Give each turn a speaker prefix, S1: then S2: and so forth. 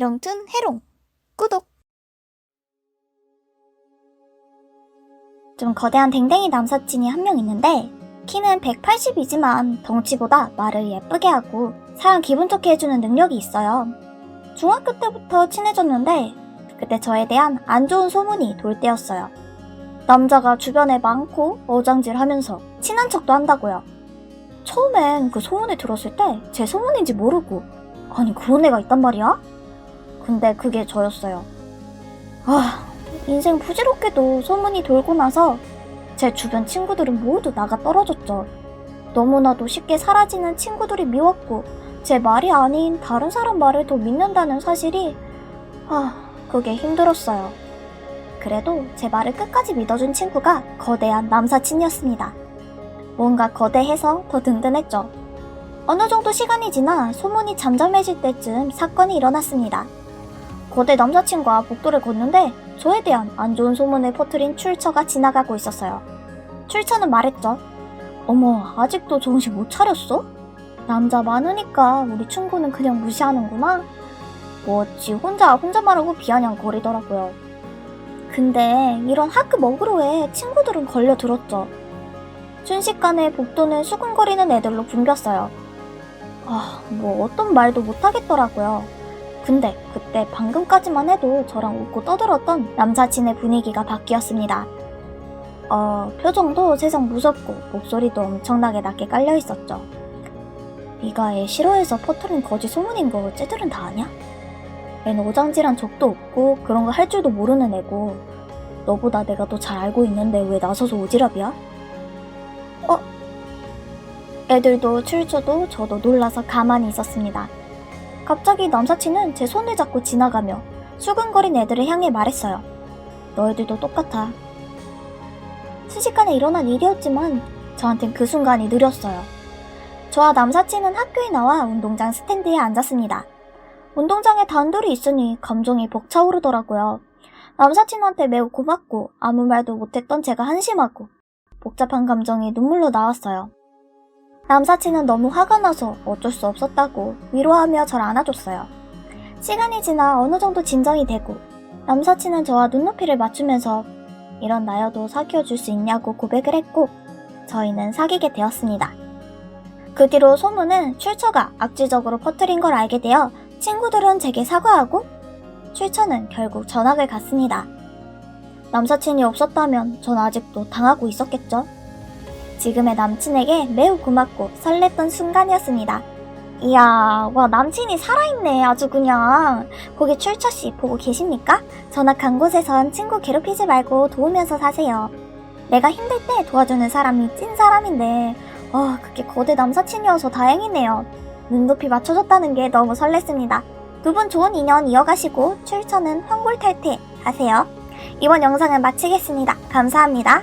S1: 해롱툰 해롱 구독 좀 거대한 댕댕이 남사친이 한 명 있는데 키는 180이지만 덩치보다 말을 예쁘게 하고 사람 기분 좋게 해주는 능력이 있어요. 중학교 때부터 친해졌는데 그때 저에 대한 안 좋은 소문이 돌 때였어요. 남자가 주변에 많고 어장질 하면서 친한 척도 한다고요. 처음엔 그 소문을 들었을 때 제 소문인지 모르고 아니 그런 애가 있단 말이야? 근데 그게 저였어요. 아, 인생 부질없게도 소문이 돌고 나서 제 주변 친구들은 모두 나가 떨어졌죠. 너무나도 쉽게 사라지는 친구들이 미웠고 제 말이 아닌 다른 사람 말을 더 믿는다는 사실이 아, 그게 힘들었어요. 그래도 제 말을 끝까지 믿어준 친구가 거대한 남사친이었습니다. 뭔가 거대해서 더 든든했죠. 어느 정도 시간이 지나 소문이 잠잠해질 때쯤 사건이 일어났습니다. 거대 남자친구와 복도를 걷는데 저에 대한 안 좋은 소문을 퍼뜨린 출처가 지나가고 있었어요. 출처는 말했죠. 어머, 아직도 정신 못 차렸어? 남자 많으니까 우리 친구는 그냥 무시하는구나. 뭐지 혼자 혼자 말하고 비아냥거리더라고요. 근데 이런 학급 어그로에 친구들은 걸려들었죠. 순식간에 복도는 수근거리는 애들로 붐볐어요. 아, 뭐 어떤 말도 못하겠더라고요. 근데 그때 방금까지만 해도 저랑 웃고 떠들었던 남사친의 분위기가 바뀌었습니다. 어, 표정도 세상 무섭고 목소리도 엄청나게 낮게 깔려 있었죠. 네가 애 싫어해서 퍼뜨린 거짓 소문인 거 쟤들은 다 아냐? 애는 오장질한 적도 없고 그런 거 할 줄도 모르는 애고 너보다 내가 더 잘 알고 있는데 왜 나서서 오지랖이야? 어? 애들도 출처도 저도 놀라서 가만히 있었습니다. 갑자기 남사친은 제 손을 잡고 지나가며 수근거린 애들을 향해 말했어요. 너희들도 똑같아. 순식간에 일어난 일이었지만 저한텐 그 순간이 느렸어요. 저와 남사친은 학교에 나와 운동장 스탠드에 앉았습니다. 운동장에 단둘이 있으니 감정이 벅차오르더라고요. 남사친한테 매우 고맙고 아무 말도 못했던 제가 한심하고 복잡한 감정이 눈물로 나왔어요. 남사친은 너무 화가 나서 어쩔 수 없었다고 위로하며 절 안아줬어요. 시간이 지나 어느 정도 진정이 되고 남사친은 저와 눈높이를 맞추면서 이런 나여도 사귀어 줄 수 있냐고 고백을 했고 저희는 사귀게 되었습니다. 그 뒤로 소문은 출처가 악질적으로 퍼뜨린 걸 알게 되어 친구들은 제게 사과하고 출처는 결국 전학을 갔습니다. 남사친이 없었다면 전 아직도 당하고 있었겠죠? 지금의 남친에게 매우 고맙고 설렜던 순간이었습니다. 이야, 와, 남친이 살아있네. 아주 그냥. 거기 출처씨 보고 계십니까? 전학 간 곳에선 친구 괴롭히지 말고 도우면서 사세요. 내가 힘들 때 도와주는 사람이 찐 사람인데, 와, 그게 거대 남사친이어서 다행이네요. 눈높이 맞춰줬다는 게 너무 설렜습니다. 두 분 좋은 인연 이어가시고 출처는 황골탈퇴 하세요. 이번 영상은 마치겠습니다. 감사합니다.